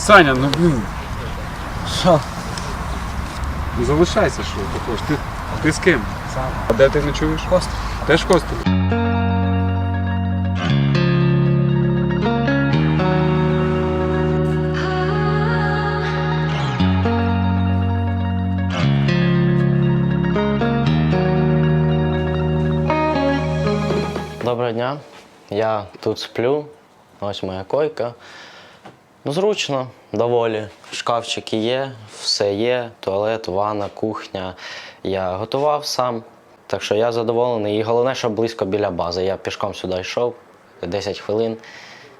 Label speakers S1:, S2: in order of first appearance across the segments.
S1: Саня, ну блін,
S2: Що?
S1: ну залишайся, що також. Ти, ти з ким?
S2: Сам.
S1: А де ти ночуєш?
S2: Кост.
S1: Теж Костя?
S3: Доброго дня. Я тут сплю. Ось моя койка. Ну, зручно, доволі. Шкафчики є, все є, туалет, ванна, кухня. Я готував сам, так що я задоволений. І головне, що близько біля бази. Я пішком сюди йшов 10 хвилин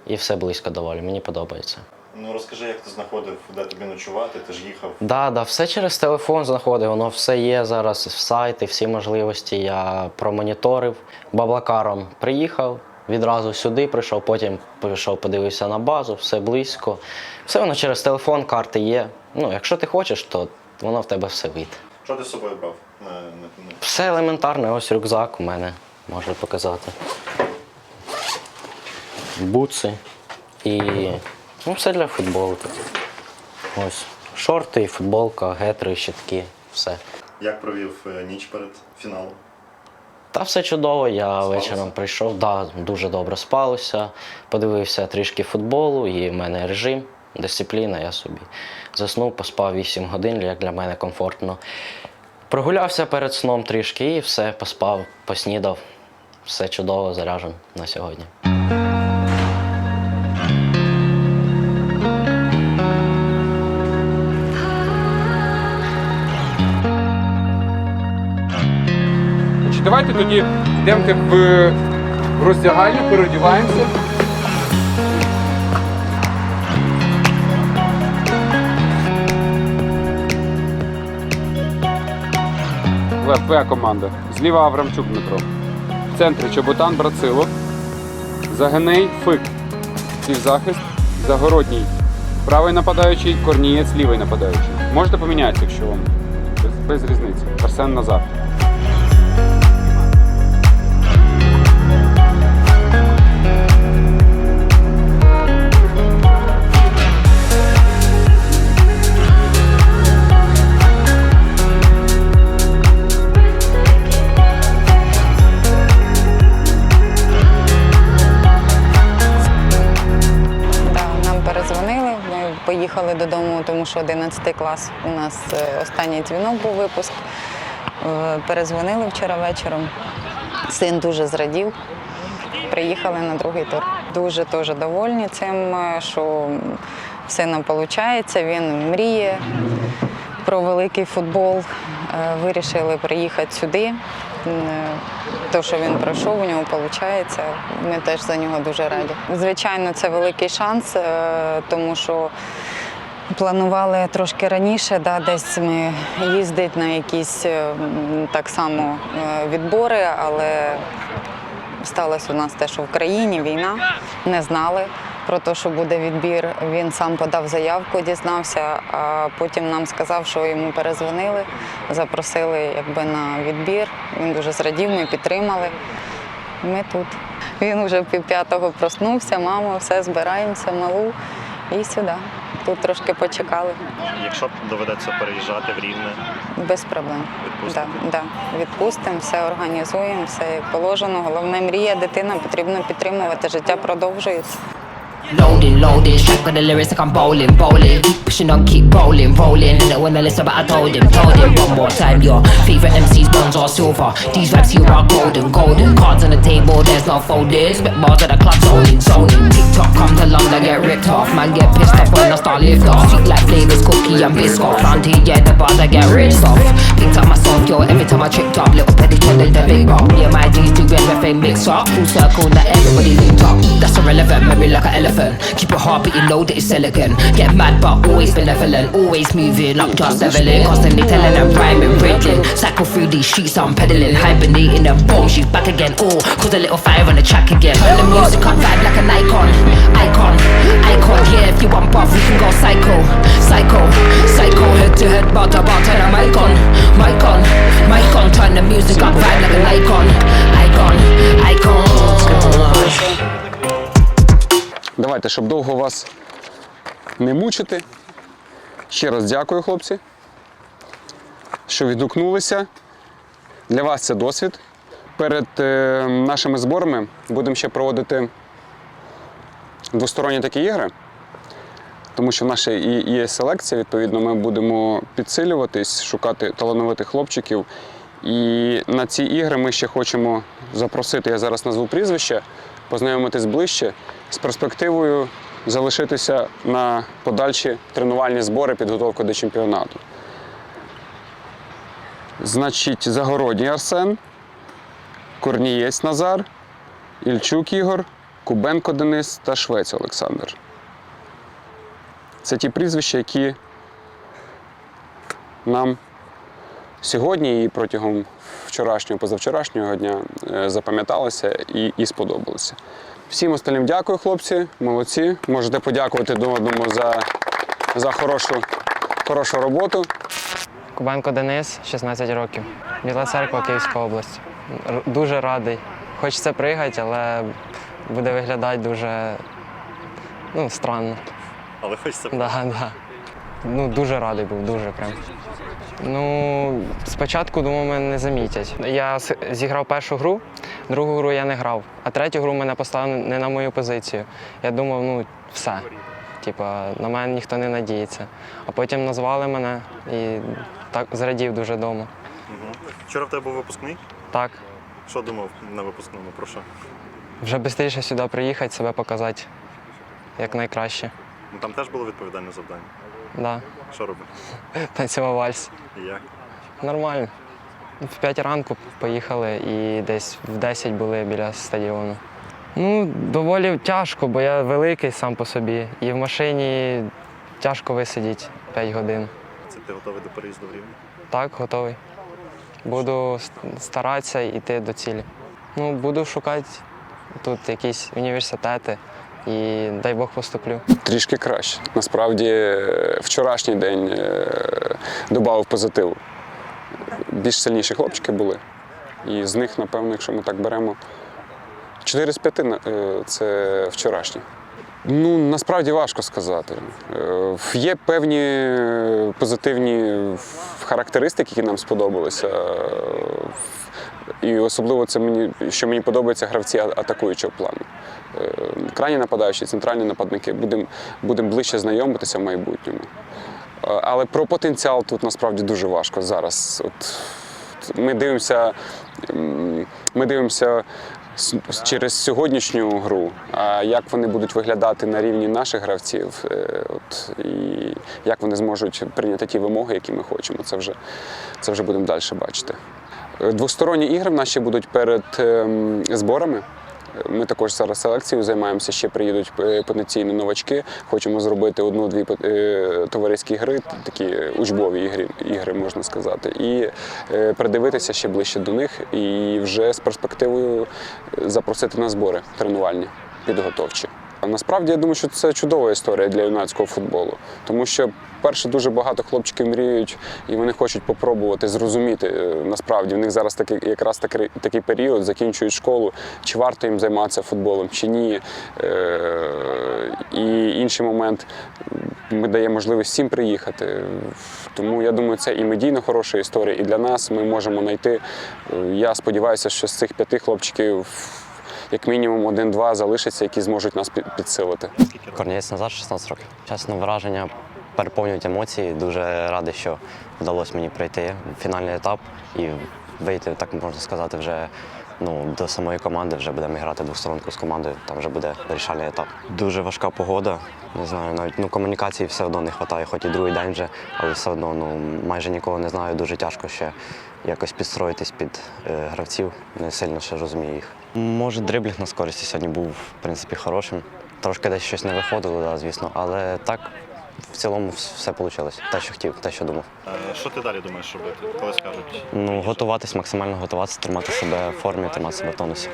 S3: і все близько доволі. Мені подобається.
S4: Ну розкажи, як ти знаходив, де тобі ночувати, ти ж їхав.
S3: Да, да, все через телефон знаходив, воно все є зараз, в сайти, всі можливості. Я промоніторив баблакаром. Приїхав, відразу сюди прийшов, потім прийшов, подивився на базу, все близько. Все воно через телефон, карти є. Ну, якщо ти хочеш, то воно в тебе все вийде.
S4: Що ти з собою брав? На...
S3: Все елементарне, ось рюкзак у мене, можу показати. Буци і ну, все для футболу. Ось. Шорти, футболка, гетри, щитки, все.
S4: Як провів е, ніч перед фіналом?
S3: Та все чудово, я
S4: Спалося?
S3: вечором прийшов, да, дуже добре спалося, подивився трішки футболу, і в мене режим, дисципліна, я собі заснув, поспав 8 годин, як для мене комфортно. Прогулявся перед сном трішки і все, поспав, поснідав. Все чудово, заряжен на сьогодні.
S1: Чи давайте тоді йдемо в роздягальню, переодіваємося. Твоя команда. Зліва Аврамчук Дмитро. В центрі Чоботан Брацило. Загиней Фик. Півзахист. Загородній. Правий нападаючий, корнієць, лівий нападаючий. Можете помінятися, якщо вам. Без, різниці. Арсен Назар.
S5: Що 11 клас у нас е, останній дзвінок був випуск. Е, Перезвонили вчора вечором. Син дуже зрадів. Приїхали на другий тур. Дуже теж довольні цим, е, що в сина виходить. Він мріє про великий футбол. Вирішили приїхати сюди. Те, що він пройшов, у нього виходить. Ми теж за нього дуже раді. Звичайно, це великий шанс, тому що планували трошки раніше, да, десь ми їздити на якісь е, так само е, відбори, але сталося у нас те, що в країні війна, не знали про те, що буде відбір. Він сам подав заявку, дізнався, а потім нам сказав, що йому перезвонили, запросили якби, на відбір. Він дуже зрадів, ми підтримали. Ми тут. Він вже в півп'ятого проснувся, мамо, все, збираємося, малу і сюди. Тут трошки почекали.
S4: Якщо доведеться переїжджати в Рівне,
S5: Без проблем.
S4: Відпустимо?
S5: Да, да. Відпустимо, все організуємо, все як положено. Головне мрія, дитина потрібно підтримувати. Життя продовжується.
S6: Loading, loading, straight with the lyrics like I'm bowling, bowling. Pushing on, keep rolling, rolling. And when I listen, but I told him, told him one more time. Your favorite MCs, bronze or silver. These raps here are golden, golden. Cards on the table, there's no folding. Spit bars at the club, zoning, zoning. TikTok come to London, get ripped off. Man, get pissed off when I start lift off. Sweet like flavors, cookie and biscuit. Here, yeah, the bars I get ripped off. Picked up my song, yo, every time I tripped up. Little petty trended the big rock. Yeah, my G's do everything mix up. Full circle, that everybody linked up. That's irrelevant, memory like an elephant. Hard, but you know that it's elegant. Get mad, but always benevolent. Always moving up, just leveling. Constantly telling them rhyming, breaking. Cycle through these streets, I'm pedaling. Hibernating and boom, she's back again. Oh, cause a little fire on the track again. Turn the music up, vibe like an icon. Icon, icon, yeah, if you want buff, we can go psycho. Psycho, psycho, head to head, bout to bout, turn the mic on. Mic on, mic on, turn the music up, vibe like an icon. Icon, icon.
S1: Давайте, щоб довго вас не мучити. Ще раз дякую, хлопці, що відгукнулися. Для вас це досвід. Перед е, нашими зборами будемо ще проводити двосторонні такі ігри, тому що в нашій і є селекція, відповідно, ми будемо підсилюватись, шукати талановитих хлопчиків. І на ці ігри ми ще хочемо запросити, я зараз назву прізвище, познайомитись ближче з перспективою залишитися на подальші тренувальні збори, підготовку до чемпіонату. Значить, Загородній Арсен, Корнієць Назар, Ільчук Ігор, Кубенко Денис та Швець Олександр. Це ті прізвища, які нам сьогодні і протягом вчорашнього, позавчорашнього дня е, запам'яталися і, і сподобалися. Всім остальним дякую, хлопці, молодці. Можете подякувати один одному за, за хорошу, хорошу роботу.
S2: Кубенко Денис, 16 років. Біла церква, Київська область. Дуже радий. Хочеться приїхати, але буде виглядати дуже ну, странно.
S4: Але хочеться
S2: Да, да. Ну, дуже радий був, дуже прям. Ну, спочатку думав, мене не замітять. Я зіграв першу гру, другу гру я не грав, а третю гру мене поставили не на мою позицію. Я думав, ну, все. Типа, на мене ніхто не надіється. А потім назвали мене і так зрадів дуже вдома.
S4: Вчора в тебе був випускний.
S2: Так,
S4: Що думав на випускному? Про що?
S2: вже швидше сюди приїхати, себе показати як найкраще.
S4: Ну там теж було відповідальне завдання.
S2: Да.
S4: Що робив?
S2: Танцював вальс.
S4: І як?
S2: Нормально. В 5 ранку поїхали і десь в 10 були біля стадіону. Ну, доволі тяжко, бо я великий сам по собі. І в машині тяжко висидіти 5 годин.
S4: Це ти готовий до переїзду в Рівне?
S2: Так, готовий. Буду старатися йти до цілі. Ну, буду шукати тут якісь університети і дай Бог поступлю.
S1: Трішки краще. Насправді, е, вчорашній день е, додав позитиву. Більш сильніші хлопчики були. І з них, напевно, якщо ми так беремо, 4 з 5 е, це вчорашні. Ну, насправді важко сказати. Є певні позитивні характеристики, які нам сподобалися. І особливо це мені, що мені подобається гравці атакуючого плану. Е, Крайні нападаючі, центральні нападники, будемо будем ближче знайомитися в майбутньому. Е, Але про потенціал тут насправді дуже важко зараз. От, ми дивимося, ми дивимося через сьогоднішню гру, як вони будуть виглядати на рівні наших гравців, е, от, і як вони зможуть прийняти ті вимоги, які ми хочемо. Це вже, це вже будемо далі бачити. Двосторонні ігри в ще будуть перед ем, зборами. Ми також зараз селекцією займаємося. Ще приїдуть е, потенційні новачки. Хочемо зробити одну-дві е, товариські гри, такі учбові ігри, ігри можна сказати, і е, придивитися ще ближче до них, і вже з перспективою запросити на збори тренувальні, підготовчі. Насправді я думаю, що це чудова історія для юнацького футболу, тому що перше дуже багато хлопчиків мріють і вони хочуть попробувати зрозуміти е, насправді. В них зараз такий якраз такий, такий період, закінчують школу, чи варто їм займатися футболом, чи ні. Е, І інший момент ми даємо можливість всім приїхати. Тому я думаю, це і медійно хороша історія, і для нас ми можемо знайти. е, Я сподіваюся, що з цих п'яти хлопчиків. Як мінімум один-два залишаться, які зможуть нас підсилити.
S7: Корнієць Назар, 16 років. Чесно, враження переповнюють емоції. Дуже радий, що вдалося мені пройти фінальний етап і вийти, так можна сказати, вже ну, до самої команди. Вже будемо грати двосторонку з командою, там вже буде вирішальний етап. Дуже важка погода. Не знаю, навіть ну, комунікації все одно не вистачає, хоч і другий день вже, але все одно ну, майже нікого не знаю. Дуже тяжко ще якось підстроїтись під е, гравців. Не сильно ще розумію їх. Може, дриблінг на скорості сьогодні був в принципі хорошим. Трошки десь щось не виходило, да, звісно, але так в цілому все вийшло. Те, що хотів, те, що думав.
S4: Е, Що ти далі думаєш робити? Коли скажуть?
S7: Ну, готуватись, максимально готуватися, тримати себе в формі, тримати себе в тонусі.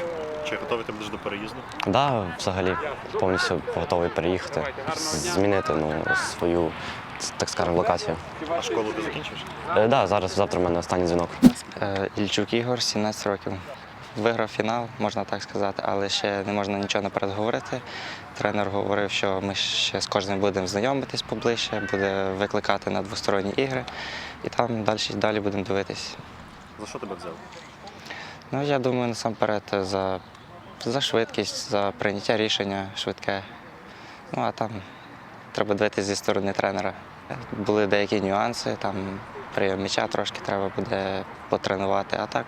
S4: Чи готовий ти будеш до переїзду?
S7: Так, да, взагалі повністю готовий переїхати, змінити ну, свою, так скажемо, локацію.
S4: А школу ти закінчиш?
S7: Так, да, зараз завтра в мене останній дзвінок.
S8: Е, Ільчук Ігор, 17 років. виграв фінал, можна так сказати, але ще не можна нічого наперед говорити. Тренер говорив, що ми ще з кожним будемо знайомитись поближче, буде викликати на двосторонні ігри, і там далі, далі будемо дивитись.
S4: За що тебе взяли?
S8: Ну, я думаю, насамперед за, за швидкість, за прийняття рішення швидке. Ну, а там треба дивитися зі сторони тренера. Були деякі нюанси, там прийом м'яча трошки треба буде потренувати, а так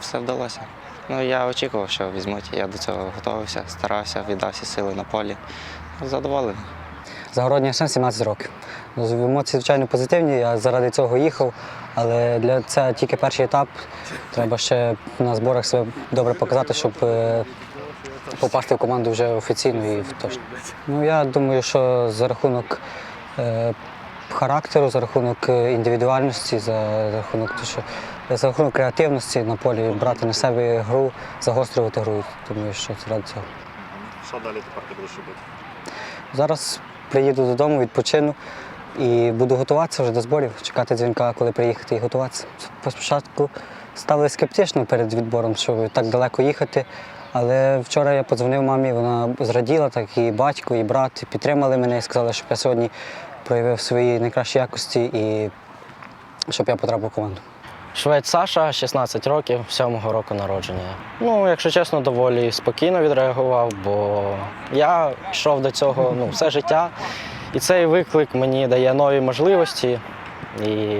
S8: все вдалося. Ну, я очікував, що візьмуть. Я до цього готувався, старався, віддав всі сили на полі. Задоволений.
S9: Загородній СН 17 років. Ну, Емоції, звичайно, позитивні. Я заради цього їхав, але для це тільки перший етап. Треба ще на зборах себе добре показати, щоб е, попасти в команду вже офіційно і в точно. Ну, я думаю, що за рахунок е, характеру, за рахунок е, індивідуальності, за рахунок що за рахунок креативності на полі брати на себе гру, загострювати гру. Думаю, що це ради цього.
S4: Що далі тепер ти будеш робити?
S9: Зараз приїду додому, відпочину і буду готуватися вже до зборів, чекати дзвінка, коли приїхати і готуватися. Спочатку ставили скептично перед відбором, що так далеко їхати. Але вчора я подзвонив мамі, вона зраділа, так і батько, і брат підтримали мене і сказали, щоб я сьогодні проявив свої найкращі якості і щоб я потрапив в команду.
S3: Швець Саша, 16 років, 7-го року народження. Ну, якщо чесно, доволі спокійно відреагував, бо я йшов до цього ну, все життя. І цей виклик мені дає нові можливості. І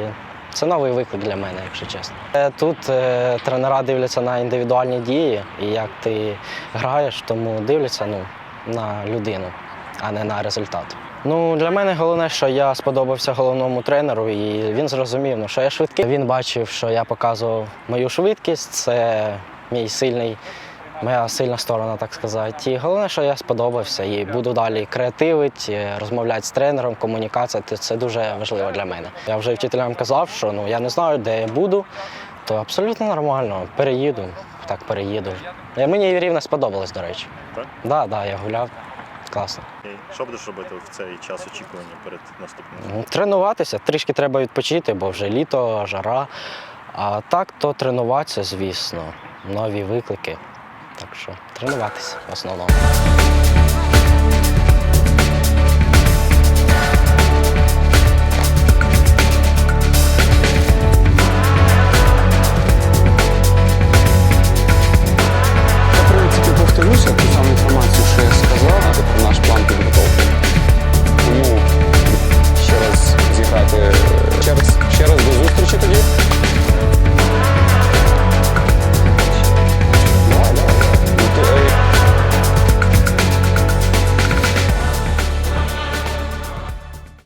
S3: це новий виклик для мене, якщо чесно. Е, Тут е, тренера дивляться на індивідуальні дії і як ти граєш, тому дивляться ну, на людину, а не на результат. Ну, для мене головне, що я сподобався головному тренеру, і він зрозумів, ну, що я швидкий. Він бачив, що я показував мою швидкість, це мій сильний, моя сильна сторона, так сказати. І головне, що я сподобався і буду далі креативити, розмовляти з тренером, комунікація це- дуже важливо для мене. Я вже вчителям казав, що ну, я не знаю, де я буду, то абсолютно нормально, переїду, так переїду. Е, Мені рівно сподобалось, до речі.
S4: Так?
S3: Так, да, да, я гуляв. Класно.
S4: Що будеш робити в цей час очікування перед наступним?
S3: Ну, Тренуватися, трішки треба відпочити, бо вже літо, жара. А так, то тренуватися, звісно, нові виклики. Так що тренуватися в основному.